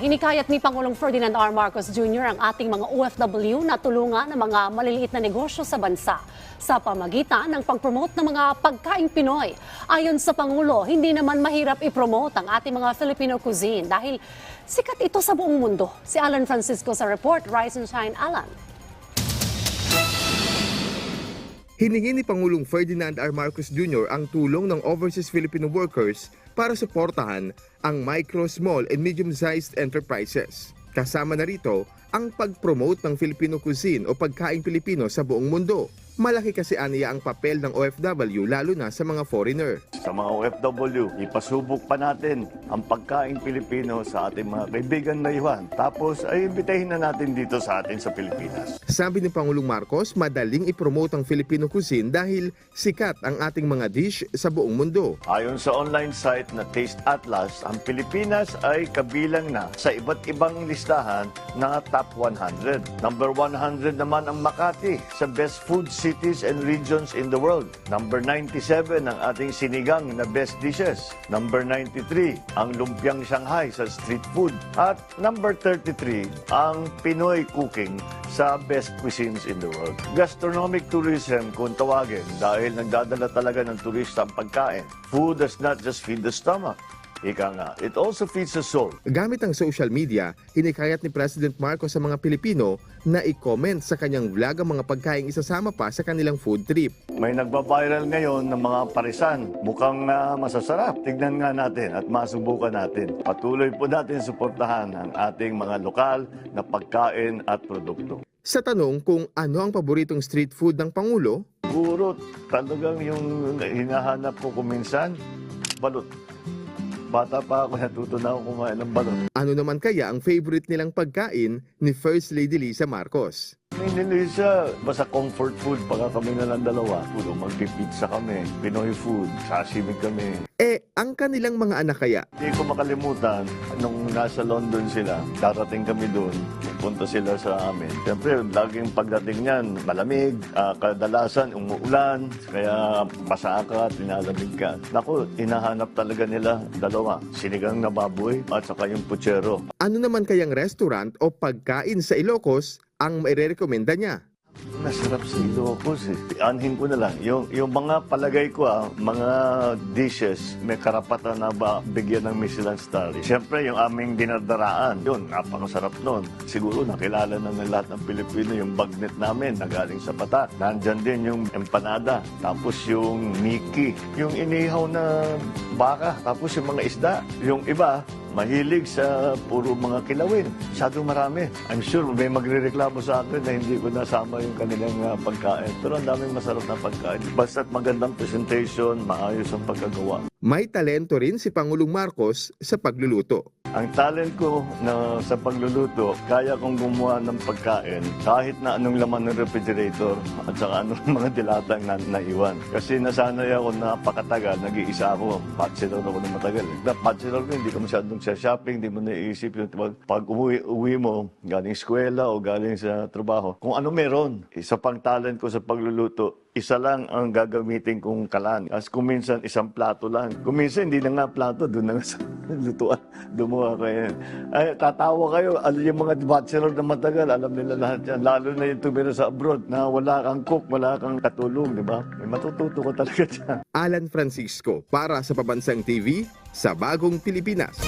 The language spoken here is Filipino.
Hinikayat ni Pangulong Ferdinand R. Marcos Jr. ang ating mga OFW na tulungan ng mga maliliit na negosyo sa bansa sa pamagitan ng pag-promote ng mga pagkaing Pinoy. Ayon sa Pangulo, hindi naman mahirap i-promote ang ating mga Filipino cuisine dahil sikat ito sa buong mundo. Si Alan Francisco sa report, Rise and Shine Alan. Hiningi ni Pangulong Ferdinand R. Marcos Jr. ang tulong ng overseas Filipino workers para suportahan ang micro, small and medium-sized enterprises. Kasama na rito ang pag-promote ng Filipino cuisine o pagkaing Pilipino sa buong mundo. Malaki kasi aniya ang papel ng OFW lalo na sa mga foreigner. Sa mga OFW, ipasubok pa natin ang pagkain Pilipino sa ating mga kaibigan na iwan. Tapos ay imbitahin na natin dito sa atin sa Pilipinas. Sabi ni Pangulong Marcos, madaling ipromote ang Filipino cuisine dahil sikat ang ating mga dish sa buong mundo. Ayon sa online site na Taste Atlas, ang Pilipinas ay kabilang na sa iba't ibang listahan ng top 100. Number 100 naman ang Makati sa best food cities and regions in the world. Number 97 ang ating sinigang na best dishes. Number 93 ang lumpiang Shanghai sa street food. At number 33 ang Pinoy cooking sa best cuisines in the world. Gastronomic tourism kung tawagin dahil nagdadala talaga ng turista ang pagkain. Food does not just feed the stomach. Ika nga, it also feeds the soul. Gamit ang social media, hinikayat ni President Marcos sa mga Pilipino na i-comment sa kanyang vlog ang mga pagkaing isasama pa sa kanilang food trip. May nagba-viral ngayon ng mga parisan. Mukhang ah, masasarap. Tignan nga natin at masubukan natin. Patuloy po natin suportahan ang ating mga lokal na pagkain at produkto. Sa tanong kung ano ang paboritong street food ng Pangulo, Siguro talagang yung hinahanap ko kuminsan, balot. Bata pa ako, natuto na ako kumain ng balot. ano naman kaya ang favorite nilang pagkain ni First Lady Lisa Marcos? Siya, basta comfort food, pagka kami na lang dalawa. Puro magpipizza kami, Pinoy food, sashimi kami. Eh, ang kanilang mga anak kaya? Hindi ko makalimutan, nung nasa London sila, darating kami doon, punta sila sa amin. Siyempre, laging pagdating niyan, malamig, ah, kadalasan umuulan, kaya basa ka, tinalamig ka. Naku, hinahanap talaga nila dalawa, sinigang na baboy at saka yung puchero. Ano naman kayang restaurant o pagkain sa Ilocos ang mairerekomenda niya? Masarap sa Ilocos eh. Anhin ko na lang. Yung, yung mga palagay ko ah, mga dishes, may karapatan na ba bigyan ng Michelin star. Siyempre, yung aming dinardaraan, yun, napakasarap nun. Siguro nakilala na ng lahat ng Pilipino yung bagnet namin na galing sa patak. Nandyan din yung empanada. Tapos yung miki. Yung inihaw na baka. Tapos yung mga isda. Yung iba, mahilig sa puro mga kilawin. Masyadong marami. I'm sure may magrereklamo sa akin na hindi ko nasama yung kanilang ah, pagkain. Pero ang daming masarap na pagkain. Basta't magandang presentation, maayos ang pagkagawa. May talento rin si Pangulong Marcos sa pagluluto. Ang talent ko na sa pagluluto, kaya kong gumawa ng pagkain kahit na anong laman ng refrigerator at saka anong mga dilatang na naiwan. Kasi nasanay ako napakatagal, nag-iisa ako, bachelor ako ng matagal. Na bachelor ko, hindi ka masyadong sa shopping, hindi mo naiisip yung pag, pag umuwi, uwi mo, galing eskwela o galing sa trabaho, kung ano meron. Isa pang talent ko sa pagluluto, isa lang ang gagamitin kong kalan. As kung minsan, isang plato lang. Kung minsan, hindi na nga plato, doon na nga sa lutuan. Dumuha ko yan. Ay, tatawa kayo. Ano yung mga bachelor na matagal, alam nila lahat yan. Lalo na yung tumira sa abroad na wala kang cook, wala kang katulong, di ba? May matututo ko talaga dyan. Alan Francisco para sa Pabansang TV sa Bagong Pilipinas.